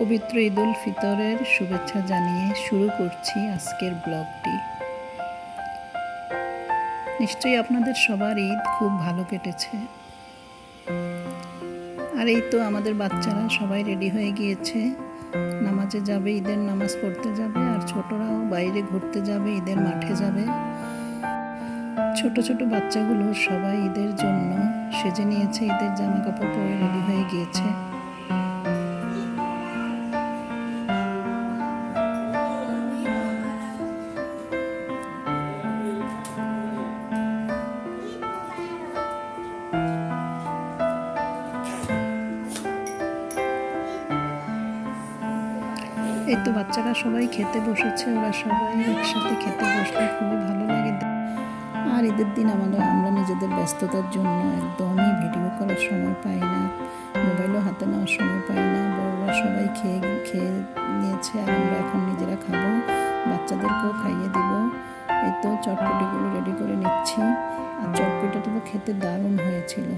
পবিত্র ঈদ উল ফিতরের শুভেচ্ছা জানিয়ে শুরু করছি আজকের ব্লগটি। নিশ্চয়ই আপনাদের সবার ঈদ খুব ভালো কেটেছে। আর এই তো আমাদের বাচ্চারা সবাই রেডি হয়ে গিয়েছে। নামাজে যাবে, ঈদের নামাজ পড়তে যাবে, আর ছোটরাও বাইরে ঘুরতে যাবে, ঈদের মাঠে যাবে। ছোট ছোট বাচ্চাগুলো সবাই ঈদের জন্য সেজে নিয়েছে, ঈদের জামা কাপড় পরে রেডি হয়ে গিয়েছে। এই তো বাচ্চারা সবাই খেতে বসেছে, ওরা সবাই একসাথে খেতে বসলে, খুবই ভালো লাগে। আর ঈদের দিন আমাদের, আমরা নিজেদের ব্যস্ততার জন্য একদমই ভিডিও করার সময় পাই না মোবাইলও হাতে নেওয়ার সময় পাই না, বড়রা সবাই খেয়ে খেয়ে নিয়েছে, আর আমরা এখন নিজেরা খাব, বাচ্চাদেরকেও খাইয়ে দিব। এই তো চটপটিগুলো রেডি করে নিচ্ছি, আর চটপটিটা তো খেতে দারুণ হয়েছিল।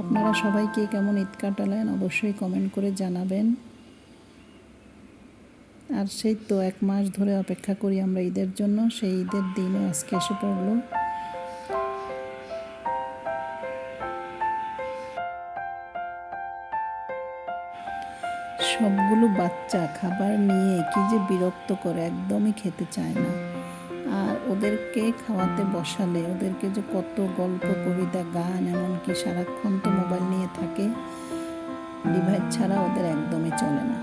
আপনারা সবাই কে কেমন ঈদ কাটালেন অবশ্যই কমেন্ট করে জানাবেন। আর সেই তো এক মাস ধরে অপেক্ষা করি আমরা ঈদের জন্য, সেই ঈদের দিনও আজকে এসে পড়ল। সবগুলো বাচ্চা খাবার নিয়ে কি যে বিরক্ত করে, একদমই খেতে চায় না। আর ওদেরকে খাওয়াতে বসালে, ওদেরকে যে কত গল্প, কবিতা, গান, এমনকি সারাক্ষণ তো মোবাইল নিয়ে থাকে, ডিভাইস ছাড়া ওদের একদমই চলে না।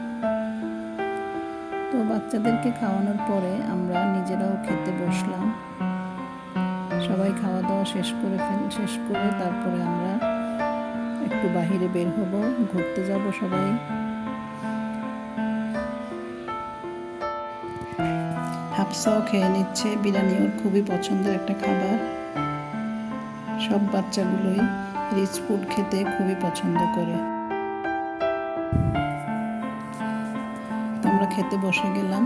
তো বাচ্চাদেরকে খাওয়ানোর পরে আমরা নিজেরাও খেতে বসলাম। সবাই খাওয়া দাওয়া শেষ করে ফেল, শেষ করে তারপরে আমরা একটু বাহিরে বের হব, ঘুরতে যাব সবাই। হাফসাও খেয়ে নিচ্ছে। বিরিয়ানি ওর খুবই পছন্দের একটা খাবার। সব বাচ্চাগুলোই রিচ ফুড খেতে খুবই পছন্দ করে। আমরা খেতে বসে গেলাম।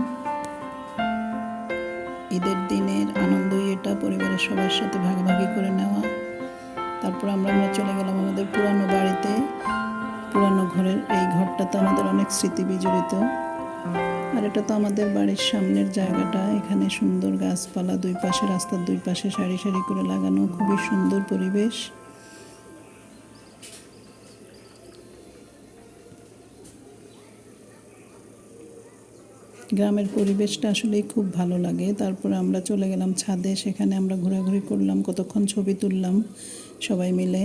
ঈদের দিনের আনন্দই এটা, পরিবারের সবার সাথে ভাগাভাগি করে নেওয়া। তারপর আমরা আমরা চলে গেলাম আমাদের পুরানো বাড়িতে। পুরানো ঘরের এই ঘরটা তো আমাদের অনেক স্মৃতি বিজড়িত আর এটা তো আমাদের বাড়ির সামনের জায়গাটা। এখানে সুন্দর গাছপালা, দুই পাশে রাস্তার দুই পাশে সারি সারি করে লাগানো, খুবই সুন্দর পরিবেশ। গ্রামের পরিবেশটা আসলেই খুব ভালো লাগে। তারপরে আমরা চলে গেলাম ছাদে, সেখানে আমরা ঘোরাঘুরি করলাম, কতক্ষণ ছবি তুললাম সবাই মিলে।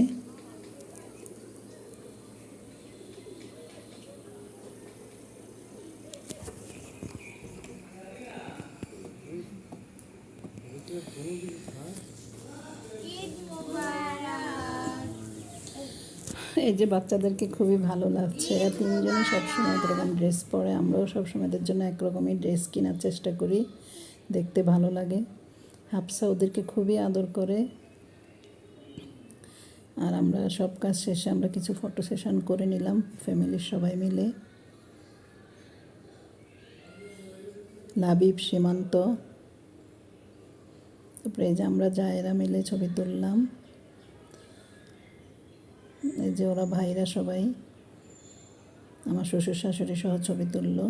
এই যে বাচ্চাদেরকে খুবই ভালো লাগছে। এরা তিনজনই সবসময় এরকম ড্রেস পরে। আমরাও সবসময় এদের জন্য একরকমই ড্রেস কেনার চেষ্টা করি। দেখতে ভালো লাগে। হাফসা ওদেরকে খুবই আদর করে। আর আমরা সব কাজ শেষে আমরা কিছু ফটো সেশন করে নিলাম ফ্যামিলির সবাই মিলে। লাবিব, সীমান্ত। তারপরে এই যে আমরা জায়েরা মিলে ছবি তুললাম। এই যে ওরা ভাইরা সবাই, আমার শ্বশুর শাশুড়ি সহ ছবি তুললো।